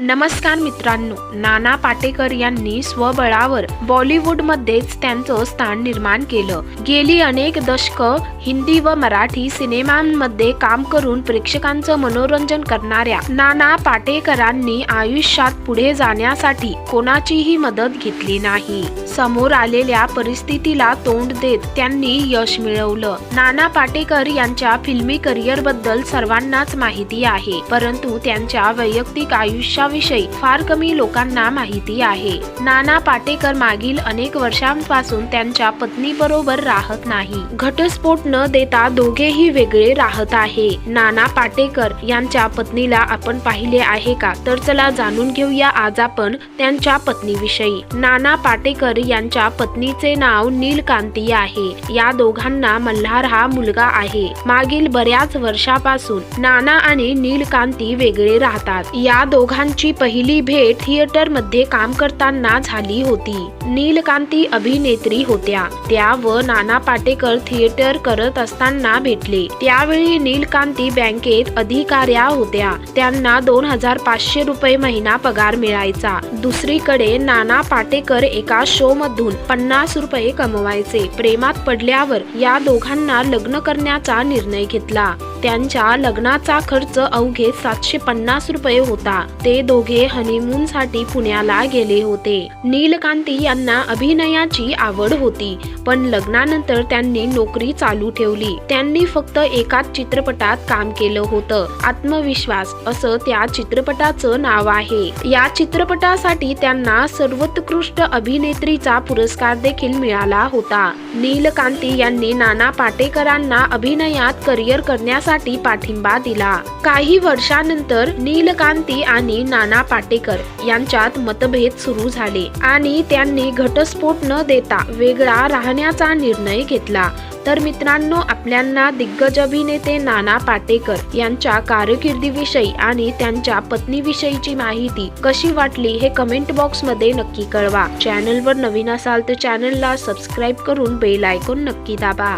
नमस्कार मित्रांनो नाना पाटेकर यांनी स्वबळावर बॉलिवूडमध्येच त्यांचं स्थान निर्माण केलं. गेली अनेक दशक हिंदी व मराठी सिनेमांमध्ये काम करून प्रेक्षकांचं मनोरंजन करणाऱ्या नाना पाटेकरांनी आयुष्यात पुढे जाण्यासाठी कोणाचीही मदत घेतली नाही. समोर आलेल्या परिस्थितीला तोंड देत त्यांनी यश मिळवलं. नाना पाटेकर यांच्या फिल्मी करिअरबद्दल सर्वांनाच माहिती आहे परंतु त्यांच्या वैयक्तिक आयुष्याविषयी फार कमी लोकांना माहिती आहे. नाना पाटेकर मागील अनेक वर्षांपासून त्यांच्या पत्नी बरोबर राहत नाही. घटस्फोट न देता दोघेही वेगळे राहत आहे. नाना पाटेकर यांच्या पत्नीला आपण पाहिले आहे का? तर चला जाणून घेऊया आज आपण त्यांच्या पत्नीविषयी. नाना पाटेकर यांच्या पत्नीचे नाव नीलकांती आहे. या दोघांना मल्हार हा मुलगा आहे. मागील बऱ्याच वर्षापासून नाना आणि नीलकांती वेगळे राहतात. या दोघांची पहिली भेट थिएटरमध्ये काम करताना झाली होती. नीलकांती अभिनेत्री होत्या. त्या व नाना पाटेकर थिएटर करत असताना भेटले. त्यावेळी नीलकांती बँकेत अधिकाऱ्या होत्या. त्यांना दोन हजार पाचशे रुपये महिना पगार मिळायचा. दुसरीकडे नाना पाटेकर एका शो मधून पन्नास रुपये कमवायचे. प्रेमात पडल्यावर या दोघांना लग्न करण्याचा निर्णय घेतला. त्यांच्या लग्नाचा खर्च अवघे सातशे पन्नास रुपये होता. ते दोघे हनीमून साठी पुण्याला गेले होते. नीलकांती यांना अभिनयाची आवड होती पण लग्नानंतर त्यांनी नोकरी चालू ठेवली. त्यांनी फक्त एकाच चित्रपटात काम केलं होतं. आत्मविश्वास असं त्या चित्रपटाचं नाव आहे. या चित्रपटासाठी त्यांना सर्वोत्कृष्ट अभिनेत्रीचा पुरस्कार देखील मिळाला होता. नीलकांती यांनी नाना पाटेकरांना अभिनयात करिअर प्रकल्पासाठी पाठिंबा दिला. काही वर्षानंतर नीलकांती आणि नाना पाटेकर यांच्यात मतभेद सुरू झाले आणि त्यांनी घटस्फोट न देता वेगळा राहण्याचा निर्णय घेतला. तर मित्रांनो आपल्यांना दिग्गज अभिनेते नाना पाटेकर यांच्या कारकिर्दीविषयी आणि त्यांच्या पत्नीविषयीची माहिती कशी वाटली हे कमेंट बॉक्समध्ये नक्की कळवा. चॅनलवर नवीन असाल तर चॅनलला सबस्क्राईब करून बेल आयकॉन नक्की दाबा.